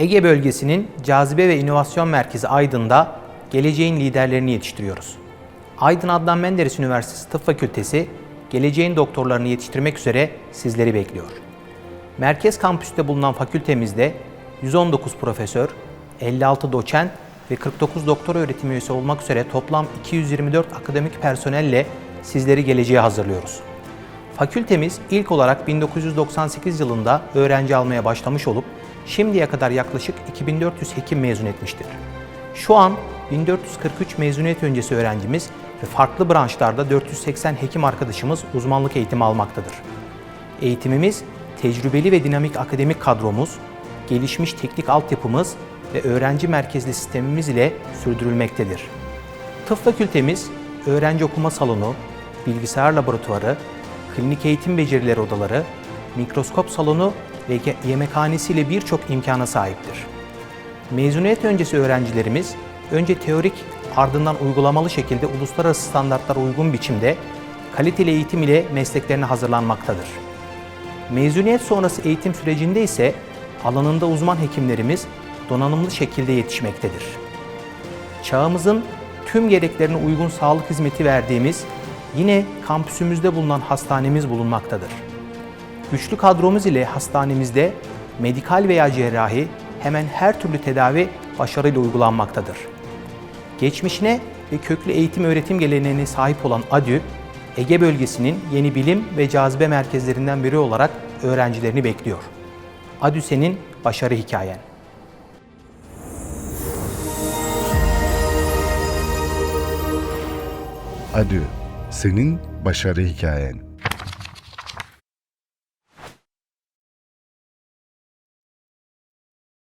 Ege bölgesinin cazibe ve inovasyon merkezi Aydın'da geleceğin liderlerini yetiştiriyoruz. Aydın Adnan Menderes Üniversitesi Tıp Fakültesi geleceğin doktorlarını yetiştirmek üzere sizleri bekliyor. Merkez kampüste bulunan fakültemizde 119 profesör, 56 doçent ve 49 doktor öğretim üyesi olmak üzere toplam 224 akademik personelle sizleri geleceğe hazırlıyoruz. Fakültemiz ilk olarak 1998 yılında öğrenci almaya başlamış olup şimdiye kadar yaklaşık 2400 hekim mezun etmiştir. Şu an 1443 mezuniyet öncesi öğrencimiz ve farklı branşlarda 480 hekim arkadaşımız uzmanlık eğitimi almaktadır. Eğitimimiz tecrübeli ve dinamik akademik kadromuz, gelişmiş teknik altyapımız ve öğrenci merkezli sistemimiz ile sürdürülmektedir. Tıp fakültemiz öğrenci okuma salonu, bilgisayar laboratuvarı, klinik eğitim becerileri odaları, mikroskop salonu ve yemekhanesiyle birçok imkana sahiptir. Mezuniyet öncesi öğrencilerimiz önce teorik ardından uygulamalı şekilde uluslararası standartlara uygun biçimde kaliteli eğitim ile mesleklerine hazırlanmaktadır. Mezuniyet sonrası eğitim sürecinde ise alanında uzman hekimlerimiz donanımlı şekilde yetişmektedir. Çağımızın tüm gereklerine uygun sağlık hizmeti verdiğimiz yine kampüsümüzde bulunan hastanemiz bulunmaktadır. Güçlü kadromuz ile hastanemizde medikal veya cerrahi hemen her türlü tedavi başarıyla uygulanmaktadır. Geçmişine ve köklü eğitim öğretim geleneğine sahip olan ADÜ, Ege bölgesinin yeni bilim ve cazibe merkezlerinden biri olarak öğrencilerini bekliyor. ADÜ senin başarı hikayen. Adü, senin başarı hikayen.